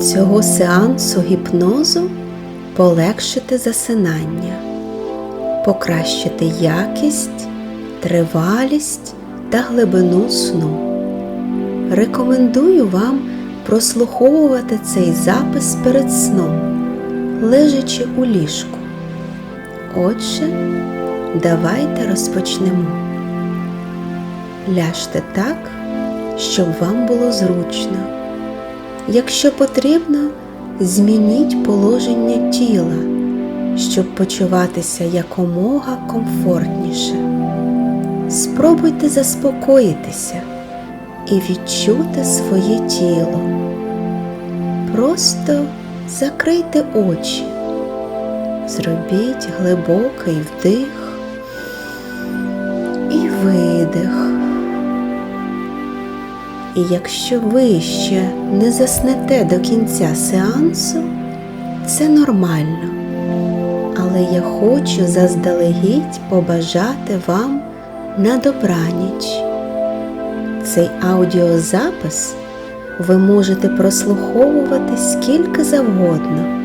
цього сеансу гіпнозу полегшити засинання, покращити якість, тривалість та глибину сну. Рекомендую вам прослуховувати цей запис перед сном, лежачи у ліжку. Отже, давайте розпочнемо. Ляжте так, щоб вам було зручно. Якщо потрібно, змініть положення тіла, щоб почуватися якомога комфортніше. Спробуйте заспокоїтися і відчути своє тіло. Просто закрийте очі, зробіть глибокий вдих І якщо ви ще не заснете до кінця сеансу, це нормально. Але я хочу заздалегідь побажати вам на добраніч. Цей аудіозапис ви можете прослуховувати скільки завгодно.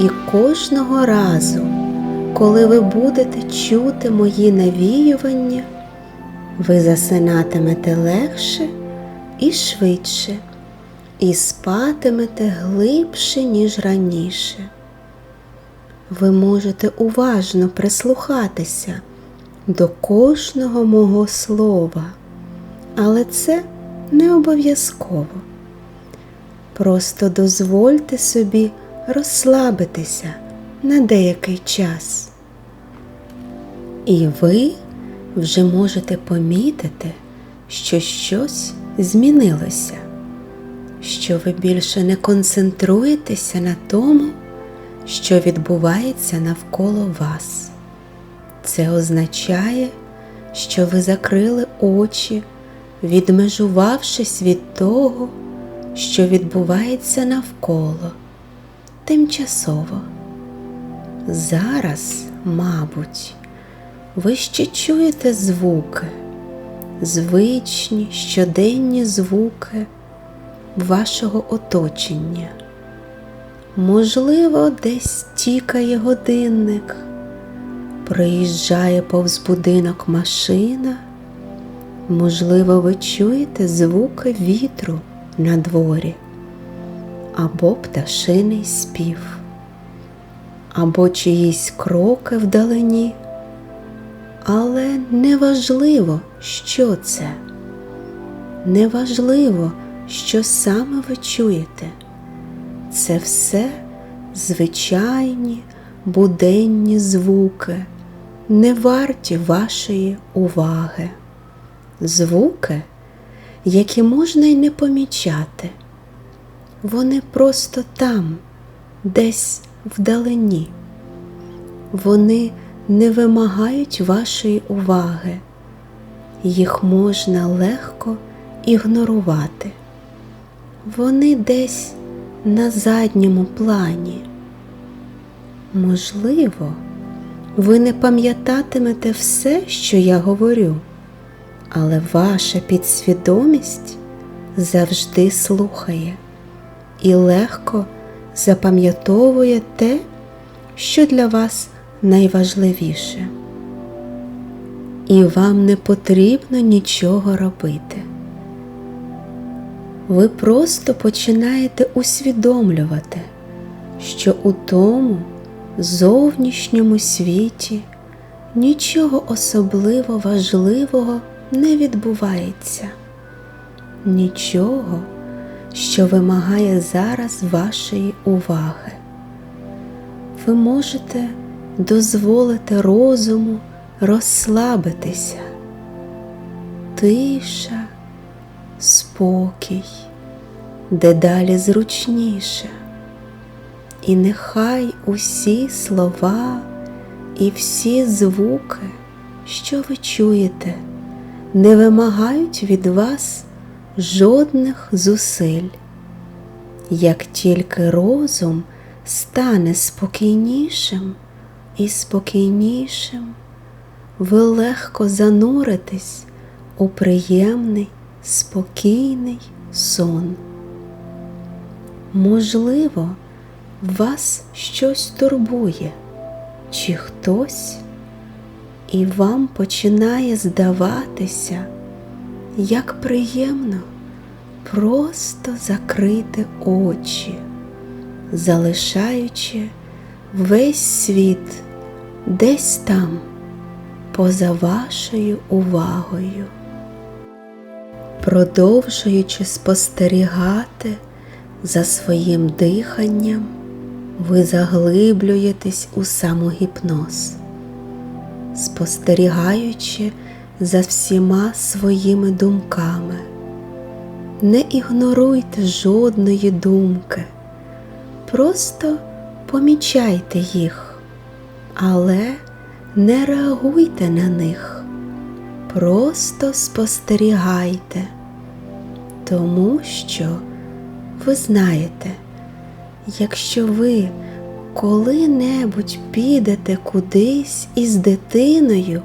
І кожного разу, коли ви будете чути мої навіювання, ви засинатимете легше і швидше, і спатимете глибше, ніж раніше. Ви можете уважно прислухатися до кожного мого слова, але це не обов'язково. Просто дозвольте собі розслабитися на деякий час. І ви вже можете помітити, що щось змінилося, що ви більше не концентруєтеся на тому, що відбувається навколо вас. Це означає, що ви закрили очі, відмежувавшись від того, що відбувається навколо тимчасово. Зараз, мабуть, ви ще чуєте звуки звичні щоденні звуки вашого оточення. Можливо, десь тікає годинник, проїжджає повз будинок машина, можливо, ви чуєте звуки вітру на дворі, або пташиний спів, або чиїсь кроки вдалині але неважливо, що це. Неважливо, що саме ви чуєте. Це все звичайні буденні звуки, не варті вашої уваги. Звуки, які можна й не помічати. Вони просто там, десь вдалині. Вони не вимагають вашої уваги, їх можна легко ігнорувати. Вони десь на задньому плані. Можливо, ви не пам'ятатимете все, що я говорю, але ваша підсвідомість завжди слухає і легко запам'ятовує те, що для вас найважливіше. І вам не потрібно нічого робити. Ви просто починаєте усвідомлювати, що у тому зовнішньому світі нічого особливо важливого не відбувається, нічого, що вимагає зараз вашої уваги. Ви можете дозволити розуму розслабитися, тиша, спокій, дедалі зручніше. І нехай усі слова і всі звуки, що ви чуєте, не вимагають від вас жодних зусиль. Як тільки розум стане спокійнішим, і спокійнішим ви легко зануритесь у приємний, спокійний сон. можливо, вас щось турбує, чи хтось, і вам починає здаватися, як приємно просто закрити очі, залишаючи весь світ десь там, поза вашою увагою. Продовжуючи спостерігати за своїм диханням, ви заглиблюєтесь у самогіпноз, спостерігаючи за всіма своїми думками. Не ігноруйте жодної думки, просто помічайте їх, але не реагуйте на них, просто спостерігайте, тому що ви знаєте, якщо ви коли-небудь підете кудись із дитиною,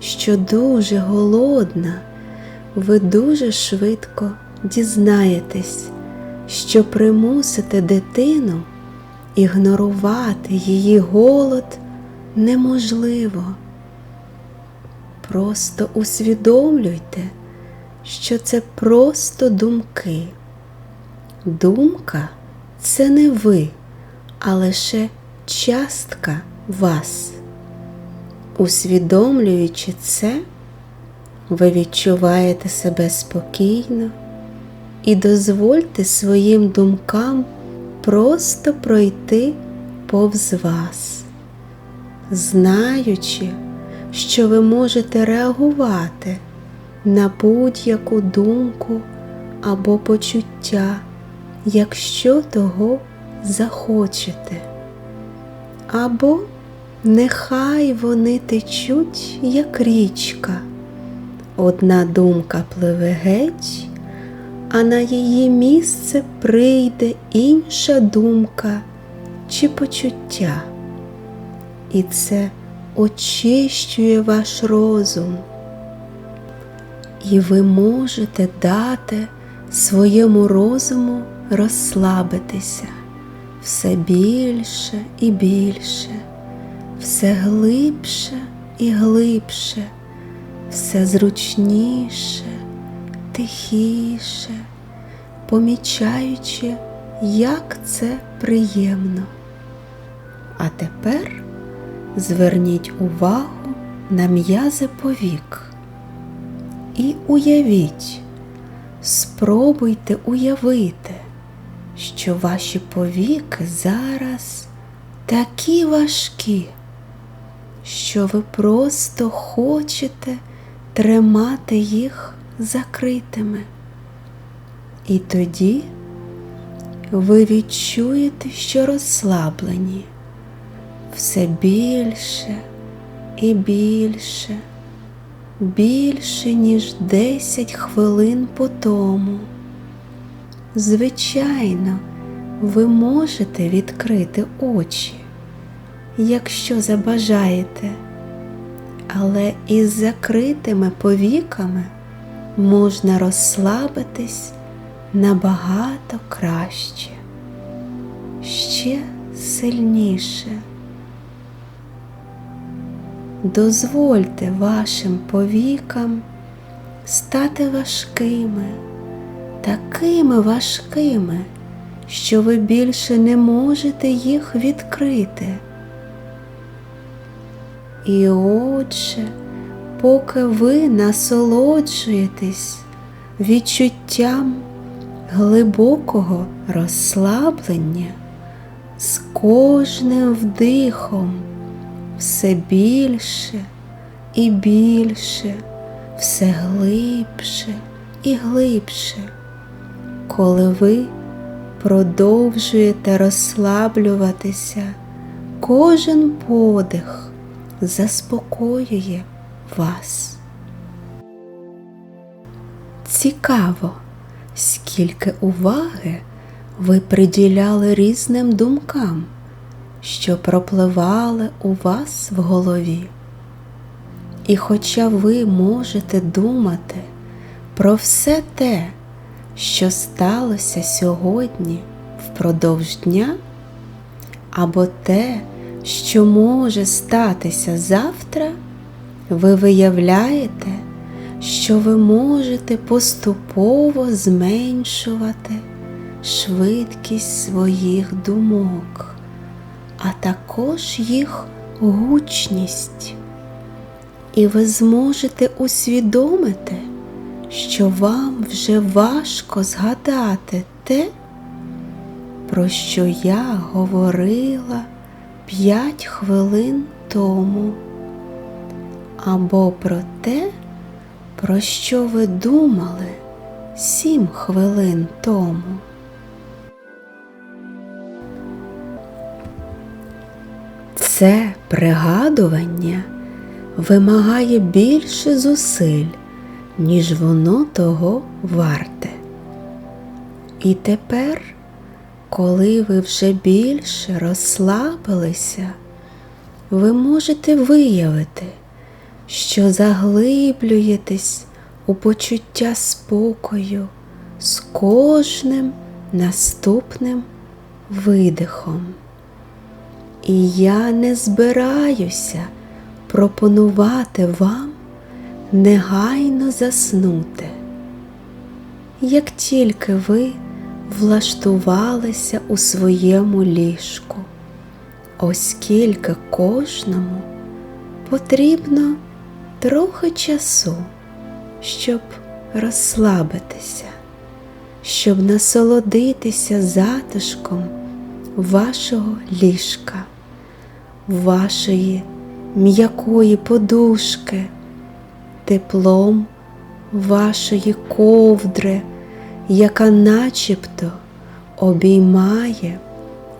що дуже голодна, ви дуже швидко дізнаєтесь, що примусите дитину ігнорувати її голод неможливо. Просто усвідомлюйте, що це просто думки. Думка це не ви, а лише частка вас. Усвідомлюючи це, ви відчуваєте себе спокійно і дозвольте своїм думкам просто пройти повз вас, знаючи, що ви можете реагувати на будь-яку думку або почуття, якщо того захочете. Або нехай вони течуть, як річка. Одна думка пливе геть, а на її місце прийде інша думка чи почуття. І це очищує ваш розум. І ви можете дати своєму розуму розслабитися все більше і більше, все глибше і глибше, все зручніше, тихіше, помічаючи, як це приємно. А тепер зверніть увагу на м'язи повік і уявіть, спробуйте уявити, що ваші повіки зараз такі важкі, що ви просто хочете тримати їх закритими. І тоді ви відчуєте, що розслаблені все більше і більше, більше, ніж 10 хвилин по тому. Звичайно, ви можете відкрити очі, якщо забажаєте, але із закритими повіками можна розслабитись набагато краще, ще сильніше. Дозвольте вашим повікам стати важкими, такими важкими, що ви більше не можете їх відкрити. І отже, поки ви насолоджуєтесь відчуттям глибокого розслаблення з кожним вдихом все більше і більше, все глибше і глибше, коли ви продовжуєте розслаблюватися, кожен подих заспокоює вас. Цікаво, скільки уваги ви приділяли різним думкам, що пропливали у вас в голові. І хоча ви можете думати про все те, що сталося сьогодні впродовж дня, або те, що може статися завтра, ви виявляєте, що ви можете поступово зменшувати швидкість своїх думок, а також їх гучність. І ви зможете усвідомити, що вам вже важко згадати те, про що я говорила п'ять хвилин тому, або про те, про що ви думали сім хвилин тому. Це пригадування вимагає більше зусиль, ніж воно того варте. І тепер, коли ви вже більше розслабилися, ви можете виявити, що заглиблюєтесь у почуття спокою з кожним наступним видихом. І я не збираюся пропонувати вам негайно заснути. Як тільки ви влаштувалися у своєму ліжку, оскільки кожному потрібно трохи часу, щоб розслабитися, щоб насолодитися затишком вашого ліжка, вашої м'якої подушки, теплом вашої ковдри, яка начебто обіймає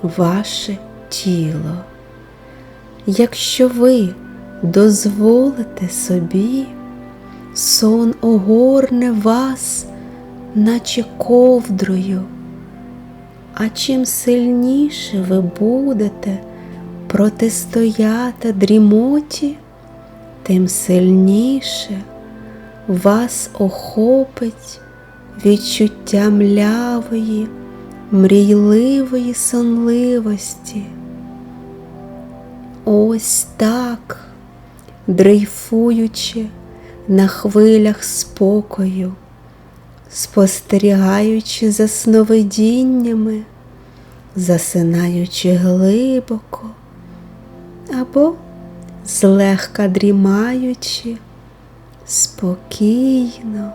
ваше тіло. Якщо ви дозволите собі, сон огорне вас, наче ковдрою, а чим сильніше ви будете протистояти дрімоті, тим сильніше вас охопить відчуття млявої, мрійливої сонливості. Ось так, дрейфуючи на хвилях спокою, спостерігаючи за сновидіннями, засинаючи глибоко або злегка дрімаючи, спокійно,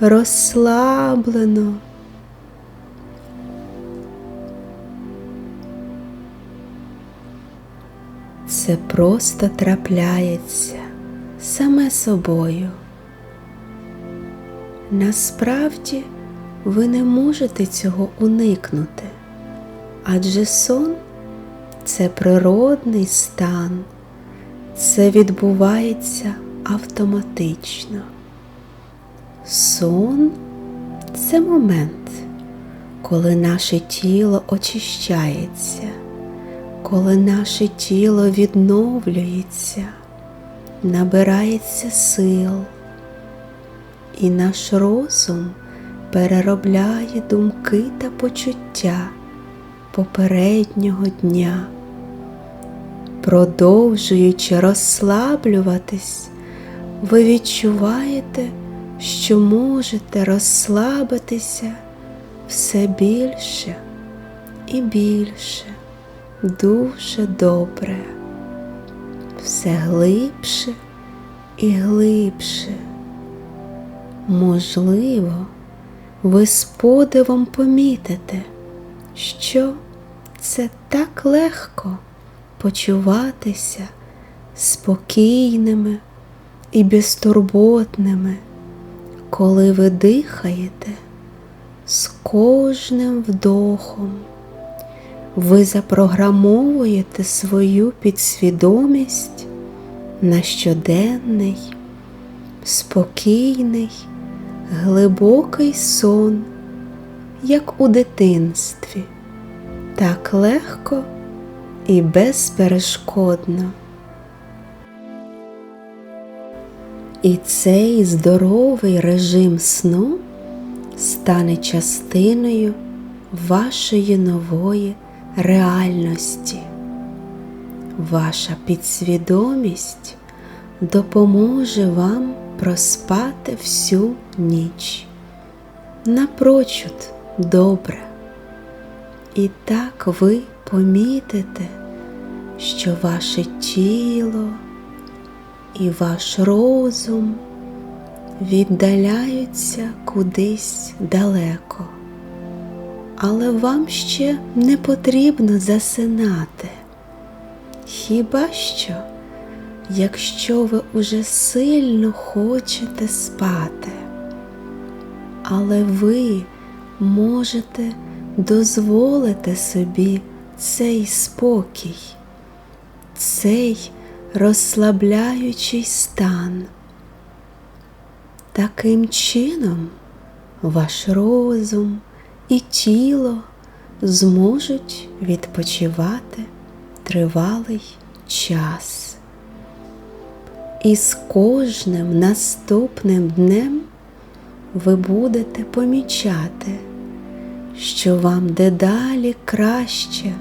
розслаблено. Це просто трапляється саме собою. Насправді ви не можете цього уникнути, адже сон це природний стан, це відбувається автоматично. Сон це момент, коли наше тіло очищається, коли наше тіло відновлюється, набирається сил, і наш розум переробляє думки та почуття попереднього дня. Продовжуючи розслаблюватись, ви відчуваєте, що можете розслабитися все більше і більше, дуже добре, все глибше і глибше. Можливо, ви з подивом помітите, що це так легко почуватися спокійними і безтурботними, коли ви дихаєте з кожним вдохом. Ви запрограмовуєте свою підсвідомість на щоденний, спокійний, глибокий сон, як у дитинстві, так легко і безперешкодно. І цей здоровий режим сну стане частиною вашої нової реальності. Ваша підсвідомість допоможе вам проспати всю ніч. Напрочуд добре. І так ви помітите, що ваше тіло і ваш розум віддаляються кудись далеко, але вам ще не потрібно засинати. Хіба що, якщо ви уже сильно хочете спати, але ви можете дозволити собі цей спокій, цей розслабляючий стан. Таким чином ваш розум і тіло зможуть відпочивати тривалий час. І з кожним наступним днем ви будете помічати, що вам дедалі краще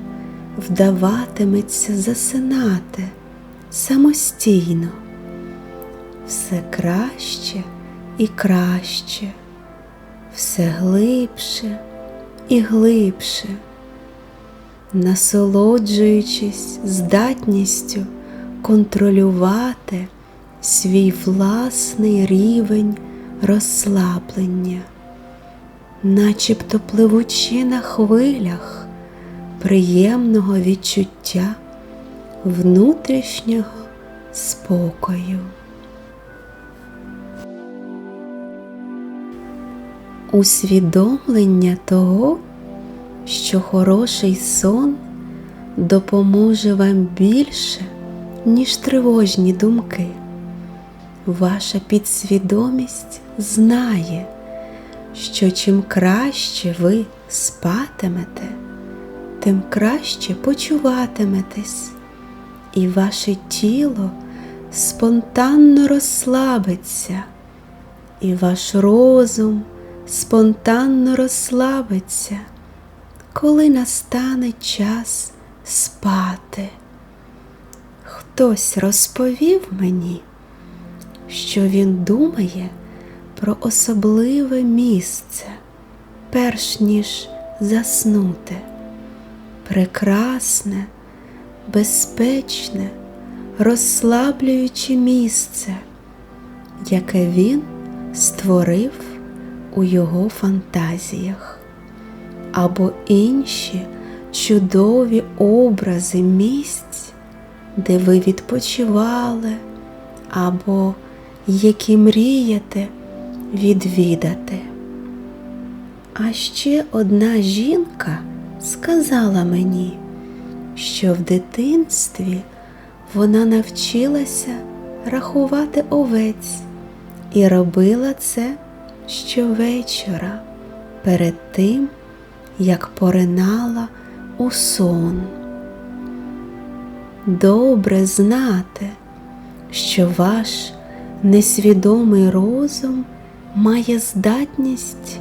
вдаватиметься засинати самостійно, все краще і краще, все глибше і глибше, насолоджуючись здатністю контролювати свій власний рівень розслаблення, начебто пливучи на хвилях приємного відчуття внутрішнього спокою. Усвідомлення того, що хороший сон допоможе вам більше, ніж тривожні думки. Ваша підсвідомість знає, що чим краще ви спатимете, тим краще почуватиметесь, і ваше тіло спонтанно розслабиться, і ваш розум спонтанно розслабиться, коли настане час спати. Хтось розповів мені, що він думає про особливе місце, перш ніж заснути, прекрасне, безпечне, розслаблююче місце, яке він створив у його фантазіях, або інші чудові образи місць, де ви відпочивали, або які мрієте відвідати. А ще одна жінка сказала мені, що в дитинстві вона навчилася рахувати овець і робила це щовечора перед тим, як поринала у сон. Добре знати, що ваш несвідомий розум має здатність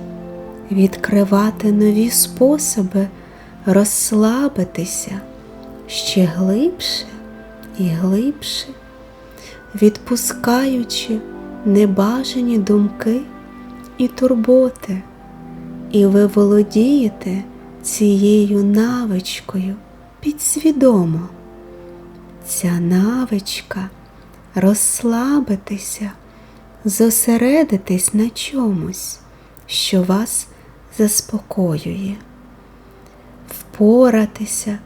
відкривати нові способи розслабитися ще глибше і глибше, відпускаючи небажані думки і турботи, і ви володієте цією навичкою підсвідомо. Ця навичка розслабитися, зосередитись на чомусь, що вас заспокоює, впоратися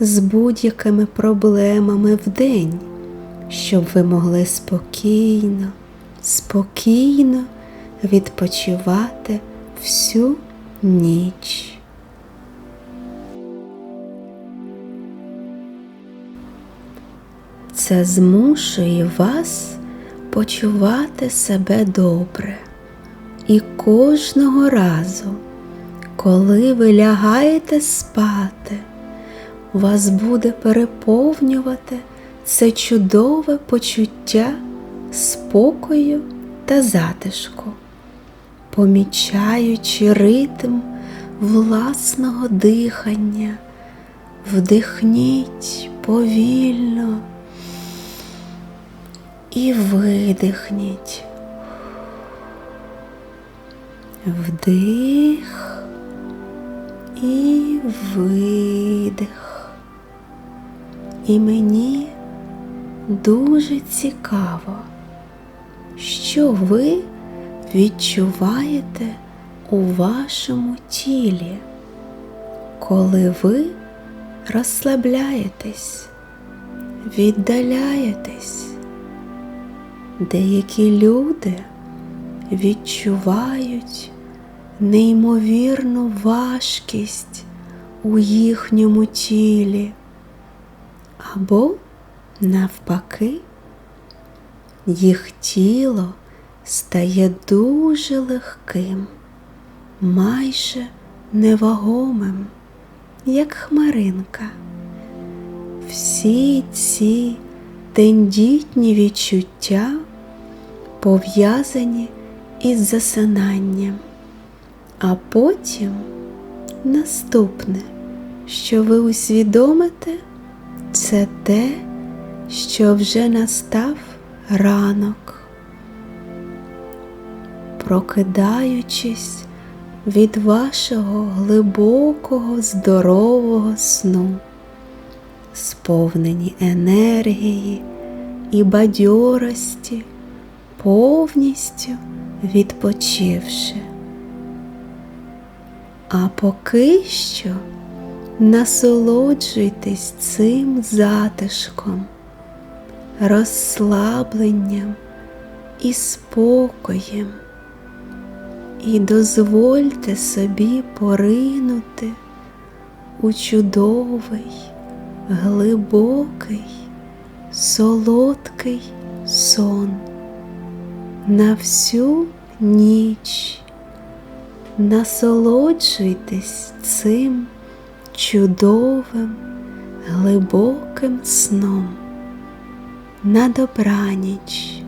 з будь-якими проблемами в день, щоб ви могли спокійно, спокійно відпочивати всю ніч. Це змушує вас почувати себе добре. І кожного разу, коли ви лягаєте спати, вас буде переповнювати це чудове почуття спокою та затишку помічаючи ритм власного дихання. Вдихніть повільно і видихніть. Вдих і видих. І мені дуже цікаво, що ви відчуваєте у вашому тілі, коли ви розслабляєтесь, віддаляєтесь. Деякі люди відчувають неймовірну важкість у їхньому тілі, або, навпаки, їх тіло стає дуже легким, майже невагомим, як хмаринка. Всі ці тендітні відчуття пов'язані із засинанням, а потім наступне, що ви усвідомите, це те, що вже настав ранок. Прокидаючись від вашого глибокого здорового сну, сповнені енергії і бадьорості, повністю відпочивши. А поки що насолоджуйтесь цим затишком, розслабленням і спокоєм, і дозвольте собі поринути у чудовий, глибокий, солодкий сон на всю ніч. Насолоджуйтесь цим чудовим, глибоким сном на добраніч.